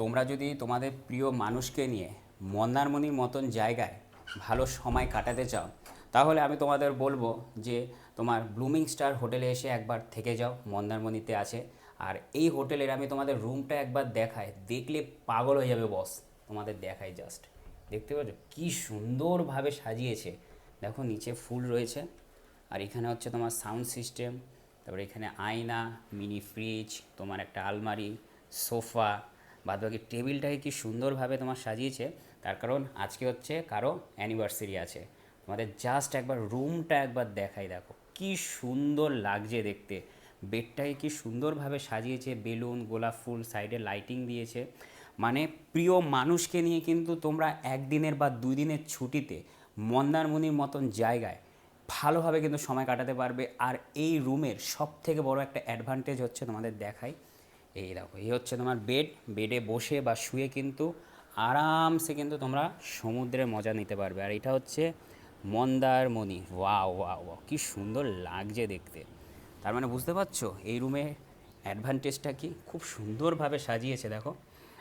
তোমরা যদি তোমাদের প্রিয় মানুষকে নিয়ে মন্দারমণির মতন জায়গায় ভালো সময় কাটাতে চাও, তাহলে আমি তোমাদের বলব যে তোমার ব্লুমিং স্টার হোটেলে এসে একবার থেকে যাও, মন্দারমণিতে আছে। আর এই হোটেলের আমি তোমাদের রুমটা একবার দেখাই, দেখলে পাগল হয়ে যাবে বস তোমাদের দেখাই জাস্ট দেখতে পাচ্ছ? কী সুন্দরভাবে সাজিয়েছে। দেখো নিচে ফুল রয়েছে, আর এখানে হচ্ছে তোমার সাউন্ড সিস্টেম তারপরে এখানে আয়না মিনি ফ্রিজ তোমার একটা আলমারি, সোফা বাদ বাকি টেবিলটাকে কি সুন্দরভাবে তোমার সাজিয়েছে, তার কারণ আজকে হচ্ছে কারও অ্যানিভার্সারি আছে। তোমাদের জাস্ট একবার রুমটা একবার দেখাই দেখো, কি সুন্দর লাগছে দেখতে। বেডটাকে কি সুন্দরভাবে সাজিয়েছে, বেলুন, গোলাপ ফুল, সাইডে লাইটিং দিয়েছে। মানে প্রিয় মানুষকে নিয়ে কিন্তু তোমরা একদিনের বা দুই দিনের ছুটিতে মন্দারমণির মতন জায়গায় ভালোভাবে কিন্তু সময় কাটাতে পারবে। আর এই রুমের সব থেকে বড় একটা অ্যাডভান্টেজ হচ্ছে তোমাদের দেখাই এই দেখো, এই হচ্ছে তোমার বেড বেডে বসে বা শুয়ে কিন্তু আরামসে কিন্তু তোমরা সমুদ্রের মজা নিতে পারবে। আর এটা হচ্ছে মন্দারমণি। ওয়া ওয়া ওয়া কী সুন্দর লাগছে দেখতে। তার মানে বুঝতে পারছ, এই রুমে অ্যাডভান্টেজটা কি? খুব সুন্দরভাবে সাজিয়েছে, দেখো।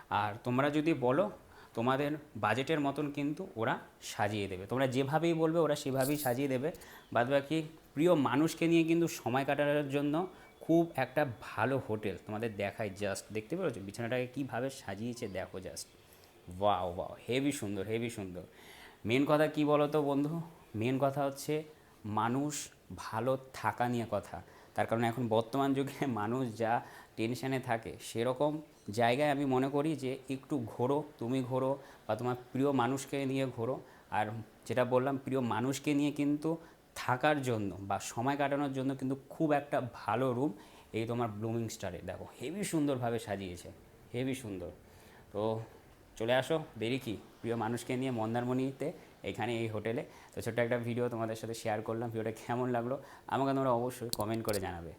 আর তোমরা যদি বলো, তোমাদের বাজেটের মতন কিন্তু ওরা সাজিয়ে দেবে। তোমরা যেভাবেই বলবে, ওরা সেভাবেই সাজিয়ে দেবে। বাদ বাকি প্রিয় মানুষকে নিয়ে কিন্তু সময় কাটানোর জন্য খুব একটা ভালো হোটেল তোমাদের দেখায় জাস্ট দেখতে পেরেছ? বিছানাটাকে কীভাবে সাজিয়েছে দেখো জাস্ট ওয়াও ওয়াও হেভি সুন্দর হেভি সুন্দর। মেন কথা কি বলো তো বন্ধু? মেন কথা হচ্ছে মানুষ ভালো থাকা নিয়ে কথা। তার কারণ এখন বর্তমান যুগে মানুষ যা টেনশানে থাকে, সেরকম জায়গায় আমি মনে করি যে একটু ঘোরো, তুমি ঘোরো বা তোমার প্রিয় মানুষকে নিয়ে ঘোরো। আর যেটা বললাম, প্রিয় মানুষকে নিয়ে কিন্তু থাকার জন্য বা সময় কাটানোর জন্য কিন্তু খুব একটা ভালো রুম এই তোমার ব্লুমিং স্টারে দেখো হেভি সুন্দরভাবে সাজিয়েছে হেভি সুন্দর। তো চলে আসো, দেরি কি? প্রিয় মানুষকে নিয়ে মন্দারমণিতে, এখানে এই হোটেলে। তো ছোট্ট একটা ভিডিও তোমাদের সাথে শেয়ার করলাম ভিডিওটা কেমন লাগল আমাকে তোমরা অবশ্যই কমেন্ট করে জানাবে।